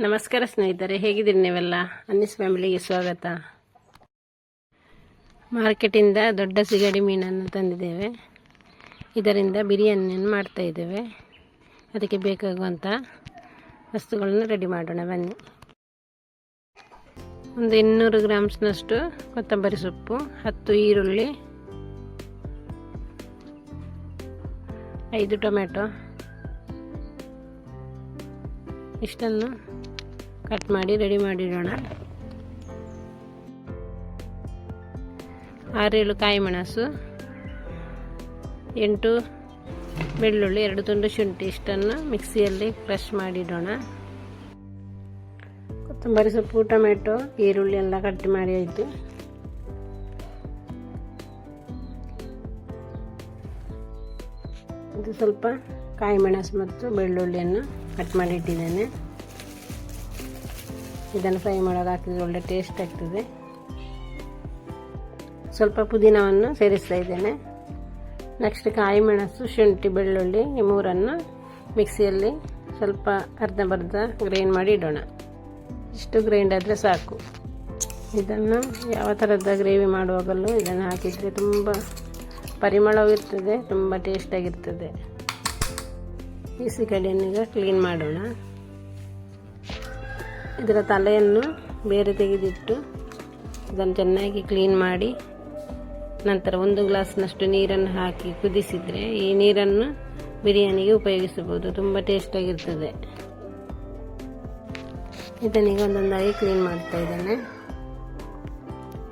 ನಮಸ್ಕಾರ ಸ್ನೇಹಿತರೆ, ಹೇಗಿದ್ದೀರಿ ನೀವೆಲ್ಲ? ಅನ್ನಿಸ್ ಫ್ಯಾಮಿಲಿಗೆ ಸ್ವಾಗತ. ಮಾರ್ಕೆಟಿಂದ ದೊಡ್ಡ ಸಿಗಡಿ ಮೀನನ್ನು ತಂದಿದ್ದೇವೆ. ಇದರಿಂದ ಬಿರಿಯಾನಿಯನ್ನು ಮಾಡ್ತಾ ಇದ್ದೇವೆ. ಅದಕ್ಕೆ ಬೇಕಾಗುವಂಥ ವಸ್ತುಗಳನ್ನು ರೆಡಿ ಮಾಡೋಣ, ಬನ್ನಿ. ಒಂದು ಇನ್ನೂರು ಗ್ರಾಮ್ಸ್ನಷ್ಟು ಕೊತ್ತಂಬರಿ ಸೊಪ್ಪು, ಹತ್ತು ಈರುಳ್ಳಿ, ಐದು ಟೊಮೆಟೊ. ಇಷ್ಟನ್ನು ಕಟ್ ಮಾಡಿ ರೆಡಿ ಮಾಡಿಡೋಣ ಆರೇಳು ಕಾಯಿ ಮೆಣಸು, ಎಂಟು ಬೆಳ್ಳುಳ್ಳಿ, ಎರಡು ತುಂಡು ಶುಂಠಿ ಇಷ್ಟನ್ನು ಮಿಕ್ಸಿಯಲ್ಲಿ ಕ್ರಷ್ ಮಾಡಿಡೋಣ. ಕೊತ್ತಂಬರಿ ಸೊಪ್ಪು, ಟೊಮೆಟೊ, ಈರುಳ್ಳಿ ಎಲ್ಲ ಕಟ್ ಮಾಡಿ ಆಯಿತು. ಇದು ಸ್ವಲ್ಪ ಕಾಯಿ ಮೆಣಸು ಮತ್ತು ಬೆಳ್ಳುಳ್ಳಿಯನ್ನು ಕಟ್ ಮಾಡಿ ಇಟ್ಟಿದ್ದೇನೆ. ಇದನ್ನು ಫ್ರೈ ಮಾಡೋಕೆ ಹಾಕಿದ್ರೆ ಒಳ್ಳೆ ಟೇಸ್ಟ್ ಆಗ್ತದೆ. ಸ್ವಲ್ಪ ಪುದೀನವನ್ನು ಸೇರಿಸ್ತಾ ಇದ್ದೇನೆ. ನೆಕ್ಸ್ಟ್ ಕಾಯಿ ಮೆಣಸು ಶುಂಠಿ, ಬೆಳ್ಳುಳ್ಳಿ ಈ ಮೂರನ್ನು ಮಿಕ್ಸಿಯಲ್ಲಿ ಸ್ವಲ್ಪ ಅರ್ಧ ಬರ್ಧ ಗ್ರೈಂಡ್ ಮಾಡಿ ಇಡೋಣ. ಇಷ್ಟು ಗ್ರೈಂಡ್ ಆದರೆ ಸಾಕು. ಇದನ್ನು ಯಾವ ಥರದ ಗ್ರೇವಿ ಮಾಡುವಾಗಲೂ ಇದನ್ನು ಹಾಕಿದರೆ ತುಂಬ ಪರಿಮಳವಿರ್ತದೆ, ತುಂಬ ಟೇಸ್ಟಾಗಿರ್ತದೆ ಈ ಸಿಗಡಿಯನ್ನು ಈಗ ಕ್ಲೀನ್ ಮಾಡೋಣ. ಇದರ ತಲೆಯನ್ನು ಬೇರೆ ತೆಗೆದಿಟ್ಟು ಇದನ್ನು ಚೆನ್ನಾಗಿ ಕ್ಲೀನ್ ಮಾಡಿ ನಂತರ ಒಂದು ಗ್ಲಾಸ್ನಷ್ಟು ನೀರನ್ನು ಹಾಕಿ ಕುದಿಸಿದರೆ ಈ ನೀರನ್ನು ಬಿರಿಯಾನಿಗೆ ಉಪಯೋಗಿಸಬಹುದು. ತುಂಬ ಟೇಸ್ಟಾಗಿರ್ತದೆ ಇದನ್ನೀಗ ಒಂದೊಂದಾಗಿ ಕ್ಲೀನ್ ಮಾಡ್ತಾ ಇದ್ದೇನೆ.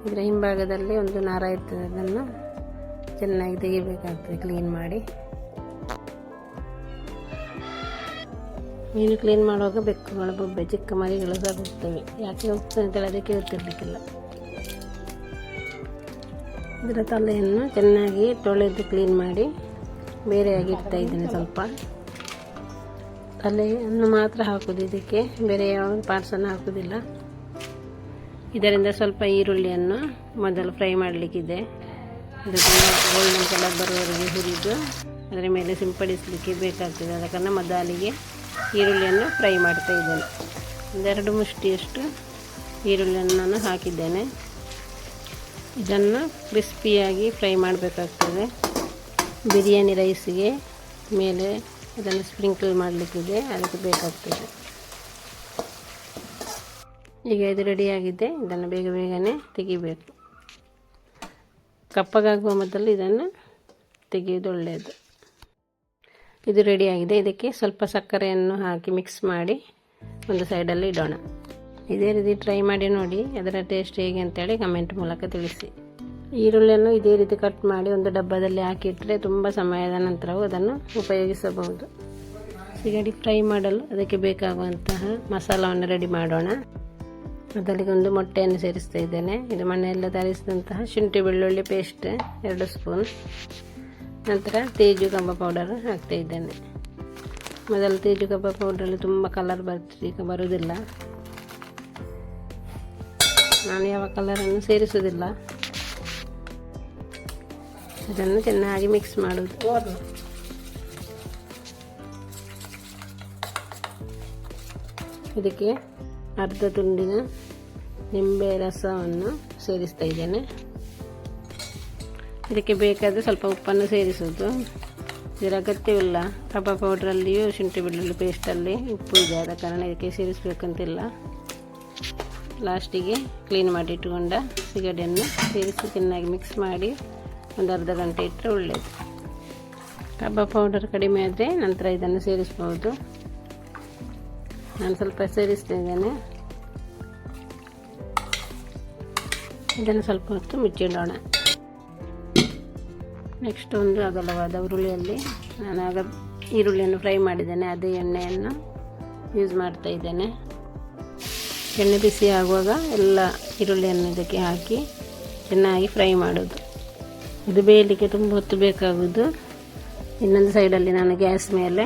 ಇದರ ಹಿಂಭಾಗದಲ್ಲಿ ಒಂದು ನಾರ ಇರ್ತದೆ. ಅದನ್ನು ಚೆನ್ನಾಗಿ ತೆಗಿಬೇಕಾಗ್ತದೆ ಕ್ಲೀನ್ ಮಾಡಿ. ಮೀನು ಕ್ಲೀನ್ ಮಾಡುವಾಗ ಬೆಕ್ಕುಗಳು ಬೊಬ್ಬೆ ಚಿಕ್ಕ ಮರಿಗಳು ಸಹ ಹೋಗ್ತವೆ ಯಾಕೆ ಹೋಗ್ತದೆ ಅಂತೇಳಿ ಅದಕ್ಕೆ ಗೊತ್ತಿರಲಿಕ್ಕಿಲ್ಲ ಇದರ ತಲೆಯನ್ನು ಚೆನ್ನಾಗಿ ತೊಳೆದು ಕ್ಲೀನ್ ಮಾಡಿ ಬೇರೆಯಾಗಿ ಇಡ್ತಾ ಇದ್ದೀನಿ ಸ್ವಲ್ಪ. ತಲೆಯನ್ನು ಮಾತ್ರ ಹಾಕೋದು, ಇದಕ್ಕೆ ಬೇರೆ ಯಾವ ಪಾರ್ಸನ್ನು ಹಾಕೋದಿಲ್ಲ. ಇದರಿಂದ ಸ್ವಲ್ಪ ಈರುಳ್ಳಿಯನ್ನು ಮೊದಲು ಫ್ರೈ ಮಾಡಲಿಕ್ಕಿದೆ. ಇದು ಗೋಲ್ಡನ್ ಕಲರ್ ಬರುವವರೆಗೆ ಹುರಿದು, ಅದರ ಮೇಲೆ ಸಿಂಪಡಿಸಲಿಕ್ಕೆ ಬೇಕಾಗ್ತದೆ. ಕಾರಣ ಮೊದಲಿಗೆ ಈರುಳ್ಳಿಯನ್ನು ಫ್ರೈ ಮಾಡ್ತಾ ಇದ್ದೇನೆ. ಒಂದೆರಡು ಮುಷ್ಟಿಯಷ್ಟು ಈರುಳ್ಳಿಯನ್ನು ನಾನು ಹಾಕಿದ್ದೇನೆ. ಇದನ್ನು ಕ್ರಿಸ್ಪಿಯಾಗಿ ಫ್ರೈ ಮಾಡಬೇಕಾಗ್ತದೆ. ಬಿರಿಯಾನಿ ರೈಸಿಗೆ ಮೇಲೆ ಇದನ್ನು ಸ್ಪ್ರಿಂಕಲ್ ಮಾಡಲಿಕ್ಕಿದೆ, ಅದಕ್ಕೆ ಬೇಕಾಗ್ತದೆ. ಈಗ ಇದು ರೆಡಿಯಾಗಿದೆ. ಇದನ್ನು ಬೇಗ ಬೇಗನೆ ತೆಗಿಬೇಕು. ಕಪ್ಪಗಾಗುವ ಮೊದಲು ಇದನ್ನು ತೆಗೆಯೋದು ಒಳ್ಳೆಯದು. ಇದು ರೆಡಿಯಾಗಿದೆ ಇದಕ್ಕೆ ಸ್ವಲ್ಪ ಸಕ್ಕರೆಯನ್ನು ಹಾಕಿ ಮಿಕ್ಸ್ ಮಾಡಿ ಒಂದು ಸೈಡಲ್ಲಿ ಇಡೋಣ. ಇದೇ ರೀತಿ ಟ್ರೈ ಮಾಡಿ ನೋಡಿ, ಅದರ ಟೇಸ್ಟ್ ಹೇಗೆ ಅಂತೇಳಿ ಕಮೆಂಟ್ ಮೂಲಕ ತಿಳಿಸಿ. ಈರುಳ್ಳಿಯನ್ನು ಇದೇ ರೀತಿ ಕಟ್ ಮಾಡಿ ಒಂದು ಡಬ್ಬದಲ್ಲಿ ಹಾಕಿಟ್ಟರೆ ತುಂಬ ಸಮಯದ ನಂತರವೂ ಅದನ್ನು ಉಪಯೋಗಿಸಬಹುದು. ಸಿಗಡಿ ಫ್ರೈ ಮಾಡಲು ಅದಕ್ಕೆ ಬೇಕಾಗುವಂತಹ ಮಸಾಲವನ್ನು ರೆಡಿ ಮಾಡೋಣ. ಅದರಿಗೆ ಒಂದು ಮೊಟ್ಟೆಯನ್ನು ಸೇರಿಸ್ತಾ ಇದ್ದೇನೆ. ಇದು ಮನೆಯಲ್ಲೇ ತಯಾರಿಸಿದಂತಹ ಶುಂಠಿ ಬೆಳ್ಳುಳ್ಳಿ ಪೇಸ್ಟ್ ಎರಡು ಸ್ಪೂನ್ ನಂತರ ತೇಜು ಕಂಬ ಪೌಡರ್ ಹಾಕ್ತಾ ಇದ್ದೇನೆ. ಮೊದಲು ತೇಜು ಕಂಬ ಪೌಡ್ರಲ್ಲಿ ತುಂಬ ಕಲರ್ ಬರ್ತದೆ, ಈಗ ಬರುವುದಿಲ್ಲ ನಾನು ಯಾವ ಕಲರನ್ನು ಸೇರಿಸುವುದಿಲ್ಲ. ಅದನ್ನು ಚೆನ್ನಾಗಿ ಮಿಕ್ಸ್ ಮಾಡುವುದು ಇದಕ್ಕೆ ಅರ್ಧ ತುಂಡಿನ ನಿಂಬೆ ರಸವನ್ನು ಸೇರಿಸ್ತಾ ಇದ್ದೇನೆ. ಇದಕ್ಕೆ ಬೇಕಾದರೆ ಸ್ವಲ್ಪ ಉಪ್ಪನ್ನು ಸೇರಿಸೋದು. ಇದರ ಅಗತ್ಯವಿಲ್ಲ. ಕಬಾಬ್ ಪೌಡ್ರಲ್ಲಿಯೂ ಶುಂಠಿ ಬೆಳ್ಳುಳ್ಳಿ ಪೇಸ್ಟಲ್ಲಿ ಉಪ್ಪು ಇದೆ. ಆದ ಕಾರಣ ಇದಕ್ಕೆ ಸೇರಿಸಬೇಕಂತಿಲ್ಲ. ಲಾಸ್ಟಿಗೆ ಕ್ಲೀನ್ ಮಾಡಿ ಇಟ್ಕೊಂಡ ಸಿಗಡಿಯನ್ನು ಸೇರಿಸಿ ಚೆನ್ನಾಗಿ ಮಿಕ್ಸ್ ಮಾಡಿ ಒಂದು ಅರ್ಧ ಗಂಟೆ ಇಟ್ಟರೆ ಒಳ್ಳೆಯದು ಕಬಾಬ್ ಪೌಡರ್ ಕಡಿಮೆ ಆದರೆ ನಂತರ ಇದನ್ನು ಸೇರಿಸ್ಬೋದು. ನಾನು ಸ್ವಲ್ಪ ಸೇರಿಸ್ತಿದ್ದೇನೆ ಇದನ್ನು ಸ್ವಲ್ಪ ಹೊತ್ತು ಮುಚ್ಚಿಡೋಣ. ನೆಕ್ಸ್ಟ್ ಒಂದು ಅಗಲವಾದ ಹುರುಳಿಯಲ್ಲಿ ನಾನು ಆಗ ಈರುಳ್ಳಿಯನ್ನು ಫ್ರೈ ಮಾಡಿದ್ದೇನೆ. ಅದೇ ಎಣ್ಣೆಯನ್ನು ಯೂಸ್ ಮಾಡ್ತಾ ಇದ್ದೇನೆ. ಎಣ್ಣೆ ಬಿಸಿ ಆಗುವಾಗ ಎಲ್ಲ ಈರುಳ್ಳಿಯನ್ನು ಇದಕ್ಕೆ ಹಾಕಿ ಚೆನ್ನಾಗಿ ಫ್ರೈ ಮಾಡೋದು. ಇದು ಬೇಯಲಿಕ್ಕೆ ತುಂಬ ಹೊತ್ತು ಬೇಕಾಗುವುದು ಇನ್ನೊಂದು ಸೈಡಲ್ಲಿ ನಾನು ಗ್ಯಾಸ್ ಮೇಲೆ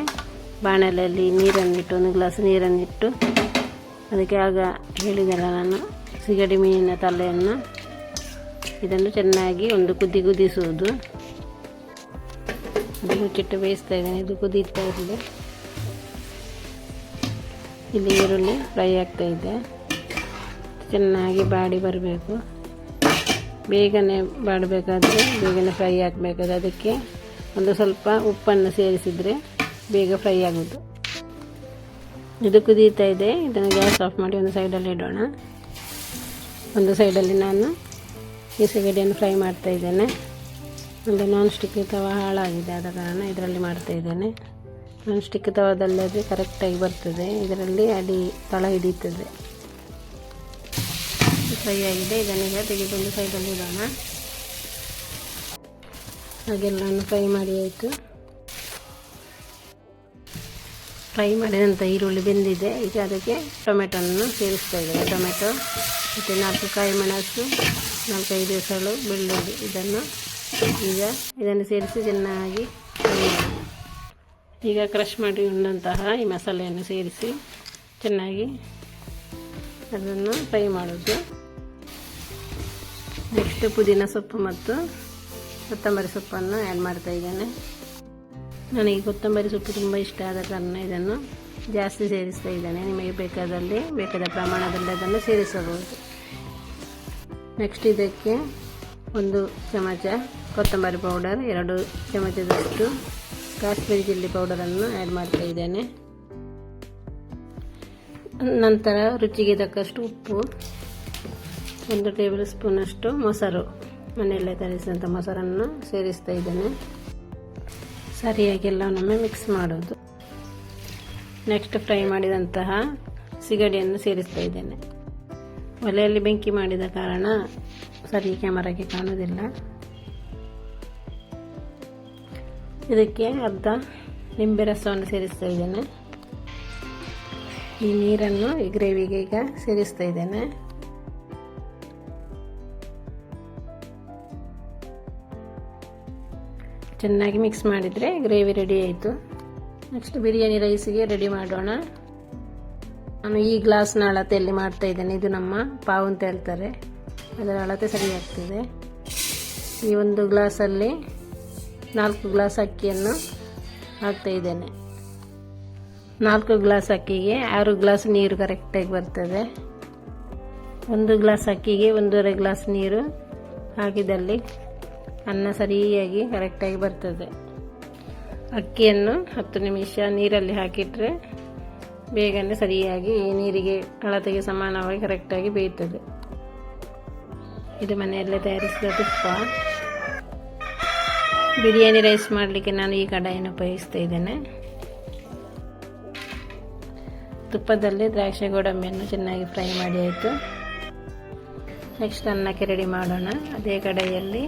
ಬಾಣಲೆಯಲ್ಲಿ ನೀರನ್ನಿಟ್ಟು ಒಂದು ಗ್ಲಾಸ್ ನೀರನ್ನಿಟ್ಟು ಅದಕ್ಕೆ ಆಗ ಹೇಳಿದೆಲ್ಲ ನಾನು, ಸಿಗಡಿ ಮೀನಿನ ತಲೆಯನ್ನು ಇದನ್ನು ಚೆನ್ನಾಗಿ ಒಂದು ಕುದಿ ಕುದಿಸುವುದು. ಅದು ಮುಚ್ಚಿಟ್ಟು ಬೇಯಿಸ್ತಾ ಇದ್ದೇನೆ. ಇದು ಕುದೀತಾ ಇದೆ ಇಲ್ಲಿ ಈರುಳ್ಳಿ ಫ್ರೈ ಆಗ್ತಾ ಇದೆ. ಚೆನ್ನಾಗಿ ಬಾಡಿ ಬರಬೇಕು. ಬೇಗನೆ ಬಾಡಬೇಕಾದ್ರೆ ಬೇಗನೆ ಫ್ರೈ ಆಗಬೇಕಾದ್ರೆ ಅದಕ್ಕೆ ಒಂದು ಸ್ವಲ್ಪ ಉಪ್ಪನ್ನು ಸೇರಿಸಿದರೆ ಬೇಗ ಫ್ರೈ ಆಗೋದು. ಇದು ಕುದೀತಾ ಇದೆ. ಇದನ್ನು ಗ್ಯಾಸ್ ಆಫ್ ಮಾಡಿ ಒಂದು ಸೈಡಲ್ಲಿ ಇಡೋಣ. ಒಂದು ಸೈಡಲ್ಲಿ ನಾನು ಈ ಸಿಗಡಿಯನ್ನು ಫ್ರೈ ಮಾಡ್ತಾ ಇದ್ದೇನೆ. ಒಂದು ನಾನ್ ಸ್ಟಿಕ್ ತವ ಹಾಳಾಗಿದೆ, ಆದ ಕಾರಣ ಇದರಲ್ಲಿ ಮಾಡ್ತಾ ಇದ್ದೇನೆ. ನಾನ್ ಸ್ಟಿಕ್ ತವದಲ್ಲದೆ ಕರೆಕ್ಟಾಗಿ ಬರ್ತದೆ. ಇದರಲ್ಲಿ ಅಡಿ ತಳ ಹಿಡಿತದೆ ಫ್ರೈ ಆಗಿದೆ. ಇದನ್ನೀಗ ತೆಗೆದುಕೊಂಡು ಸೈಡಲ್ಲಿ ಇಡೋಣ. ಹಾಗೆಲ್ಲವನ್ನು ಫ್ರೈ ಮಾಡಿ ಆಯಿತು. ಫ್ರೈ ಮಾಡಿದಂಥ ಈರುಳ್ಳಿ ಬೆಂದಿದೆ. ಈಗ ಅದಕ್ಕೆ ಟೊಮೆಟೊವನ್ನು ಸೇರಿಸ್ತಾ ಇದ್ದೇವೆ ಟೊಮೆಟೊ, ಮತ್ತು ನಾಲ್ಕು ಕಾಯಿ ಮೆಣಸು, ನಾಲ್ಕೈದು ದಿವಸಗಳು ಬೆಳ್ಳುಳ್ಳಿ, ಇದನ್ನು ಈಗ ಇದನ್ನು ಸೇರಿಸಿ ಚೆನ್ನಾಗಿ ಈಗ ಕ್ರಷ್ ಮಾಡಿ ಉಂಡಂತಹ ಈ ಮಸಾಲೆಯನ್ನು ಸೇರಿಸಿ ಚೆನ್ನಾಗಿ ಅದನ್ನು ಫ್ರೈ ಮಾಡೋದು. ನೆಕ್ಸ್ಟ್ ಪುದೀನ ಸೊಪ್ಪು ಮತ್ತು ಕೊತ್ತಂಬರಿ ಸೊಪ್ಪನ್ನು ಆ್ಯಡ್ ಮಾಡ್ತಾ ಇದ್ದೇನೆ. ನನಗೆ ಕೊತ್ತಂಬರಿ ಸೊಪ್ಪು ತುಂಬ ಇಷ್ಟ ಆದ ಕಾರಣ ಇದನ್ನು ಜಾಸ್ತಿ ಸೇರಿಸ್ತಾ ಇದ್ದೇನೆ. ನಿಮಗೆ ಬೇಕಾದಲ್ಲಿ ಬೇಕಾದ ಪ್ರಮಾಣದಲ್ಲಿ ಅದನ್ನು ಸೇರಿಸಬಹುದು. ನೆಕ್ಸ್ಟ್ ಇದಕ್ಕೆ ಒಂದು ಚಮಚ ಕೊತ್ತಂಬರಿ ಪೌಡರ್ ಎರಡು ಚಮಚದಷ್ಟು ಕಾಶ್ಮೀರಿ ಚಿಲ್ಲಿ ಪೌಡರನ್ನು ಆ್ಯಡ್ ಮಾಡ್ತಾ ಇದ್ದೇನೆ. ನಂತರ ರುಚಿಗೆ ತಕ್ಕಷ್ಟು ಉಪ್ಪು, ಒಂದು ಟೇಬಲ್ ಸ್ಪೂನಷ್ಟು ಮೊಸರು, ಮನೆಯಲ್ಲೇ ತರಿಸಿದಂಥ ಮೊಸರನ್ನು ಸೇರಿಸ್ತಾ ಇದ್ದೇನೆ. ಸರಿಯಾಗಿ ಎಲ್ಲವನ್ನೊಮ್ಮೆ ಮಿಕ್ಸ್ ಮಾಡೋದು. ನೆಕ್ಸ್ಟ್ ಫ್ರೈ ಮಾಡಿದಂತಹ ಸಿಗಡಿಯನ್ನು ಸೇರಿಸ್ತಾ ಇದ್ದೇನೆ. ಒಲೆಯಲ್ಲಿ ಬೆಂಕಿ ಮಾಡಿದ ಕಾರಣ ಸರಿ ಕ್ಯಾಮರಾಗೆ ಕಾಣುವುದಿಲ್ಲ. ಇದಕ್ಕೆ ಅರ್ಧ ನಿಂಬೆ ರಸವನ್ನು ಸೇರಿಸ್ತಾ ಇದ್ದೇನೆ. ಈ ನೀರನ್ನು ಈ ಗ್ರೇವಿಗೆ ಈಗ ಸೇರಿಸ್ತಾ ಇದ್ದೇನೆ. ಚೆನ್ನಾಗಿ ಮಿಕ್ಸ್ ಮಾಡಿದರೆ ಗ್ರೇವಿ ರೆಡಿ ಆಯಿತು. ನೆಕ್ಸ್ಟ್ ಬಿರಿಯಾನಿ ರೈಸಿಗೆ ರೆಡಿ ಮಾಡೋಣ. ನಾನು ಈ ಗ್ಲಾಸ್ನ ಅಳತೆಯಲ್ಲಿ ಮಾಡ್ತಾ ಇದ್ದೇನೆ. ಇದು ನಮ್ಮ ಪಾವು ಅಂತ ಹೇಳ್ತಾರೆ. ಅದರ ಅಳತೆ ಸರಿ ಈ ಒಂದು ಗ್ಲಾಸಲ್ಲಿ ನಾಲ್ಕು ಗ್ಲಾಸ್ ಅಕ್ಕಿಯನ್ನು ಹಾಕ್ತಾ ಇದ್ದೇನೆ. ನಾಲ್ಕು ಗ್ಲಾಸ್ ಅಕ್ಕಿಗೆ ಆರು ಗ್ಲಾಸ್ ನೀರು ಕರೆಕ್ಟಾಗಿ ಬರ್ತದೆ. ಒಂದು ಗ್ಲಾಸ್ ಅಕ್ಕಿಗೆ ಒಂದೂವರೆ ಗ್ಲಾಸ್ ನೀರು ಹಾಕಿದಲ್ಲಿ ಅನ್ನ ಸರಿಯಾಗಿ ಕರೆಕ್ಟಾಗಿ ಬರ್ತದೆ. ಅಕ್ಕಿಯನ್ನು ಹತ್ತು ನಿಮಿಷ ನೀರಲ್ಲಿ ಹಾಕಿಟ್ರೆ ಬೇಗನೆ ಸರಿಯಾಗಿ ಈ ನೀರಿಗೆ ಅಳತೆಗೆ ಸಮಾನವಾಗಿ ಕರೆಕ್ಟಾಗಿ ಬೇಯ್ತದೆ. ಇದು ಮನೆಯಲ್ಲೇ ತಯಾರಿಸಿದ ತುಪ್ಪ. ಬಿರಿಯಾನಿ ರೈಸ್ ಮಾಡಲಿಕ್ಕೆ ನಾನು ಈ ಕಡಾಯನ್ನು ಉಪಯೋಗಿಸ್ತಾ ಇದ್ದೇನೆ. ತುಪ್ಪದಲ್ಲಿ ದ್ರಾಕ್ಷಿ ಗೋಡಂಬಿಯನ್ನು ಚೆನ್ನಾಗಿ ಫ್ರೈ ಮಾಡಿ ಆಯಿತು. ನೆಕ್ಸ್ಟ್ ಅನ್ನಕ್ಕೆ ರೆಡಿ ಮಾಡೋಣ. ಅದೇ ಕಡೆಯಲ್ಲಿ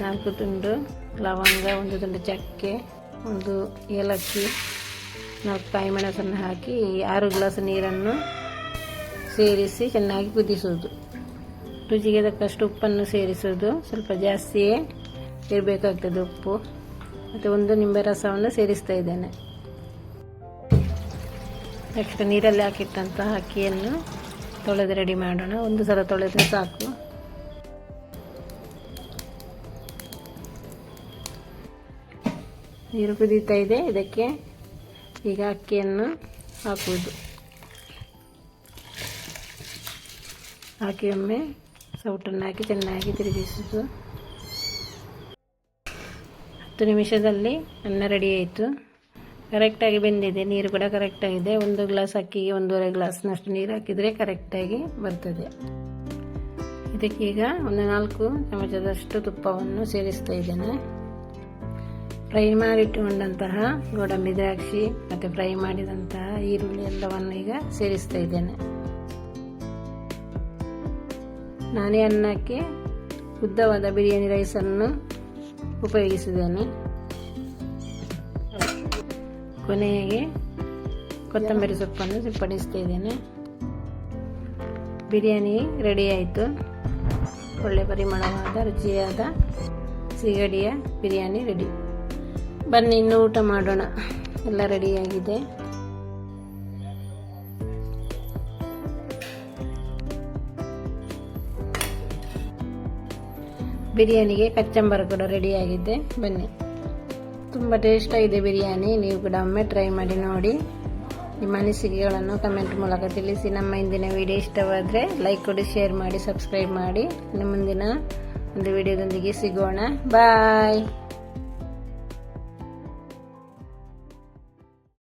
ನಾಲ್ಕು ತುಂಡು ಲವಂಗ, ಒಂದು ತುಂಡು ಚಕ್ಕೆ, ಒಂದು ಏಲಕ್ಕಿ, ನಾಲ್ಕು ಕಾಯಿ ಮೆಣಸನ್ನು ಹಾಕಿ ಆರು ಗ್ಲಾಸ್ ನೀರನ್ನು ಸೇರಿಸಿ ಚೆನ್ನಾಗಿ ಕುದಿಸೋದು. ರುಚಿಗೆ ತಕ್ಕಷ್ಟು ಉಪ್ಪನ್ನು ಸೇರಿಸೋದು. ಸ್ವಲ್ಪ ಜಾಸ್ತಿಯೇ ಇರಬೇಕಾಗ್ತದೆ ಉಪ್ಪು. ಮತ್ತು ಒಂದು ನಿಂಬೆ ರಸವನ್ನು ಸೇರಿಸ್ತಾ ಇದ್ದೇನೆ. ನೆಕ್ಸ್ಟ್ ನೀರಲ್ಲಿ ಹಾಕಿಟ್ಟಂತಹ ಅಕ್ಕಿಯನ್ನು ತೊಳೆದು ರೆಡಿ ಮಾಡೋಣ. ಒಂದು ಸಲ ತೊಳೆದ್ರೆ ಸಾಕು. ನೀರು ಕುದೀತಾ ಇದೆ. ಇದಕ್ಕೆ ಈಗ ಅಕ್ಕಿಯನ್ನು ಹಾಕುವುದು. ಹಾಕಿ ಒಮ್ಮೆ ಸೌಟನ್ನು ಹಾಕಿ ಚೆನ್ನಾಗಿ ತಿರುಗಿಸುವುದು. ಹತ್ತು ನಿಮಿಷದಲ್ಲಿ ಅನ್ನ ರೆಡಿ ಆಯಿತು. ಕರೆಕ್ಟಾಗಿ ಬೆಂದಿದೆ. ನೀರು ಕೂಡ ಕರೆಕ್ಟಾಗಿದೆ ಒಂದು ಗ್ಲಾಸ್ ಅಕ್ಕಿಗೆ ಒಂದೂವರೆ ಗ್ಲಾಸ್ನಷ್ಟು ನೀರು ಹಾಕಿದರೆ ಕರೆಕ್ಟಾಗಿ ಬರ್ತದೆ. ಇದಕ್ಕೀಗ ಒಂದು ನಾಲ್ಕು ಚಮಚದಷ್ಟು ತುಪ್ಪವನ್ನು ಸೇರಿಸ್ತಾ ಇದ್ದೇನೆ. ಫ್ರೈ ಮಾಡಿಟ್ಟುಕೊಂಡಂತಹ ಗೋಡಂಬಿ ದ್ರಾಕ್ಷಿ ಮತ್ತು ಫ್ರೈ ಮಾಡಿದಂತಹ ಈರುಳ್ಳಿ ಎಲ್ಲವನ್ನು ಈಗ ಸೇರಿಸ್ತಾ ಇದ್ದೇನೆ. ನಾನೇ ಅನ್ನಕ್ಕೆ ಉದ್ದವಾದ ಬಿರಿಯಾನಿ ರೈಸನ್ನು ಉಪಯೋಗಿಸಿದ್ದೇನೆ. ಕೊನೆಗೆ ಕೊತ್ತಂಬರಿ ಸೊಪ್ಪನ್ನು ಸಿಂಪಡಿಸ್ತಾ ಇದ್ದೇನೆ. ಬಿರಿಯಾನಿ ರೆಡಿ ಆಯಿತು. ಒಳ್ಳೆ ಪರಿಮಳವಾದ, ರುಚಿಯಾದ ಸಿಗಡಿಯ ಬಿರಿಯಾನಿ ರೆಡಿ ಬನ್ನಿ, ಇನ್ನೂ ಊಟ ಮಾಡೋಣ. ಎಲ್ಲ ರೆಡಿಯಾಗಿದೆ ಬಿರಿಯಾನಿಗೆ ಕಚ್ಚಂಬರ ಕೂಡ ರೆಡಿಯಾಗಿದೆ ಬನ್ನಿ. ತುಂಬ ಟೇಸ್ಟಾಗಿದೆ ಬಿರಿಯಾನಿ. ನೀವು ಕೂಡ ಒಮ್ಮೆ ಟ್ರೈ ಮಾಡಿ ನೋಡಿ. ನಿಮ್ಮ ಅನಿಸಿಕೆಗಳನ್ನು ಕಮೆಂಟ್ ಮೂಲಕ ತಿಳಿಸಿ. ನಮ್ಮ ಇಂದಿನ ವಿಡಿಯೋ ಇಷ್ಟವಾದರೆ ಲೈಕ್ ಕೊಡಿ ಶೇರ್ ಮಾಡಿ ಸಬ್ಸ್ಕ್ರೈಬ್ ಮಾಡಿ. ಇನ್ನು ಮುಂದಿನ ಒಂದು ವಿಡಿಯೋದೊಂದಿಗೆ ಸಿಗೋಣ. ಬಾಯ್